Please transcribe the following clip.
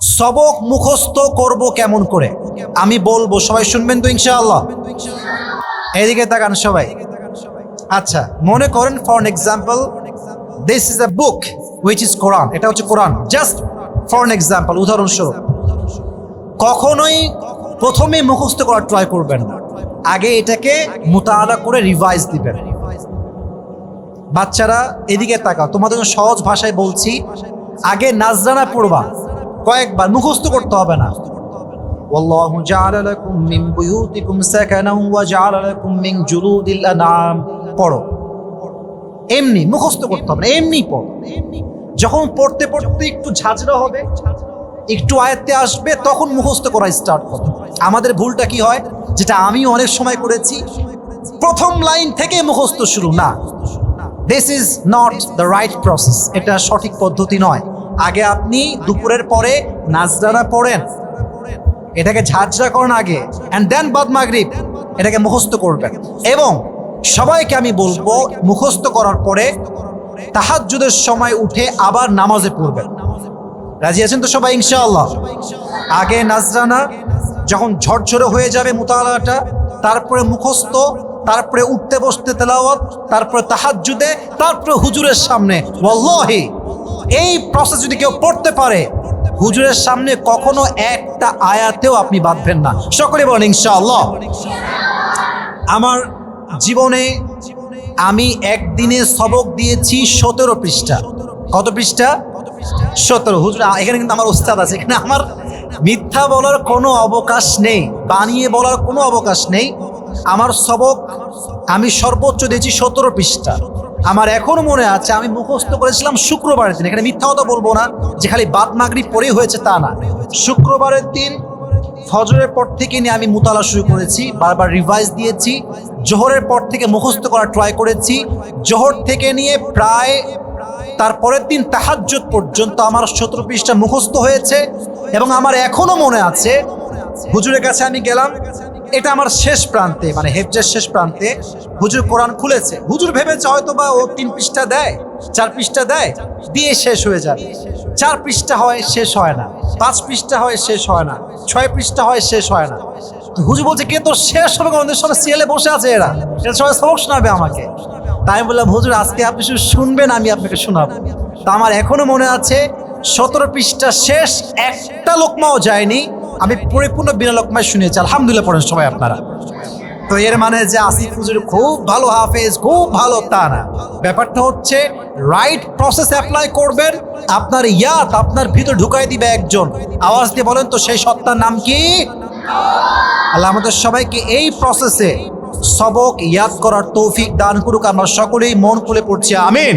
সবক মুখস্থ করব কেমন করে? আমি বলব, সবাই শুনবেন তো ইনশাআল্লাহ? এদিকে তাকান সবাই। আচ্ছা মনে করেন for example this is a book which is Quran এটা হচ্ছে কোরআন জাস্ট ফর এক্সাম্পল উদাহরণস্বরূপ। কখনোই প্রথমে মুখস্থ করার ট্রাই করবেন না, আগে এটাকে মোতালা করে রিভাইজ দিবেন। বাচ্চারা, এদিকে তাকাও, তোমাদের সহজ ভাষায় বলছি, আগে নাজরানা পড়বা। কয়েকবার মুখস্থ করতে হবে না والله جعل لكم من بيوتكم سكنا وجعل لكم من جلود الانعام পড়ো এমনি মুখস্থ করতে হবে না এমনি পড়ো যখন পড়তে পড়তে একটু ঝাঁঝরা হবে একটু আয়ত্তে আসবে তখন মুখস্থ করা স্টার্ট করো আমাদের ভুলটা কি হয় যেটা আমি অনেক সময় করেছি প্রথম লাইন থেকে মুখস্থ শুরু না this is not the right process এটা সঠিক পদ্ধতি নয় আগে আপনি দুপুরের পরে নাজরানা পড়েন। এটাকে ঝাঁঝরা করেন আগে অ্যান্ড দেন বাদ মাগরিব, এটাকে মুখস্থ করবেন। এবং সবাইকে আমি বলব, মুখস্থ করার পরে তাহাজ্জুদের সময় উঠে আবার নামাজে পড়বেন। রাজি আছেন তো সবাই, ইনশাআল্লাহ? আগে নাজরানা, যখন ঝরঝরে হয়ে যাবে মুতালাটা, তারপরে মুখস্থ, তারপরে উঠতে বসতে তেলাওয়াত, তারপরে তাহাজ্জুদে, তারপরে হুজুরের সামনে। ওয়াল্লাহি! এই প্রসেস যদি কেউ পড়তে পারে, হুজুরের সামনে কখনো একটা আয়াতেও আপনি বাঁধবেন না। সকলে বলেন, ইনশাআল্লাহ। আমার জীবনে আমি একদিনে সবক দিয়েছি সতেরো পৃষ্ঠা। কত পৃষ্ঠা? সতেরো। হুজুর এখানে কিন্তু আমার ওস্তাদ আছে, এখানে আমার মিথ্যা বলার কোনো অবকাশ নেই, বানিয়ে বলার কোনো অবকাশ নেই। আমার সবক আমি সর্বোচ্চ দিয়েছি সতেরো পৃষ্ঠা। আমার এখনও মনে আছে, আমি মুখস্থ করেছিলাম শুক্রবারের দিন। এখানে মিথ্যা কথা বলব না যে খালি বাদ মাগরি পরেই হয়েছে তা না। শুক্রবারের দিন ফজরের পর থেকে নিয়ে আমি মুতালা শুরু করেছি, বারবার রিভাইজ দিয়েছি, জোহরের পর থেকে মুখস্থ করার ট্রাই করেছি, জোহর থেকে নিয়ে প্রায় তারপরের দিন তাহাজ্জুদ পর্যন্ত আমার সতেরো পৃষ্ঠা মুখস্থ হয়েছে এবং আমার এখনও মনে আছে, হুজুরের কাছে আমি গেলাম এটা আমার শেষ প্রান্তে মানে হেফজের শেষ প্রান্তে হুজুর কোরআন খুলেছে। হুজুর ভেবেছে হয়তো বা ও তিন পৃষ্ঠা দেয়, চার পৃষ্ঠা দেয়, দিয়ে শেষ হয়ে যাবে। চার পৃষ্ঠা হয় শেষ হয় না, পাঁচ পৃষ্ঠা হয় শেষ হয় না, ছয় পৃষ্ঠা হয় শেষ হয় না। হুজুর বলছে, কে তো শেষ হবে আমাদের সবাই সিএলে বসে আছে এরা। এরা সবাই সবক শোনাবে আমাকে। তাই আমি বললাম, হুজুর, আজকে আপনি শুধু শুনবেন, আমি আপনাকে শোনাবো। তা আমার এখনও মনে আছে, সতেরো পৃষ্ঠা শেষ, একটা লোকমাও যায়নি। আমি পরিপূর্ণ বিনা লোকমায় শুনেছি আলহামদুলিল্লাহ পড়েন সবাই আপনারা। তো এর মানে যে আসিফ হুজুর খুব ভালো হাফেজ, খুব ভালো তা না ব্যাপারটা হচ্ছে রাইট প্রসেস অ্যাপ্লাই করবেন, আপনার ইয়াত আপনার ভিতর ঢুকাই দিবে একজন। আওয়াজ দিয়ে বলেন তো, সেই সত্তার নাম কি? আল্লাহ আমাদের সবাইকে এই প্রসেসে সবক ইয়াদ করার তৌফিক দান করুক। আমরা সকলেই মন খুলে পড়ছি, আমিন।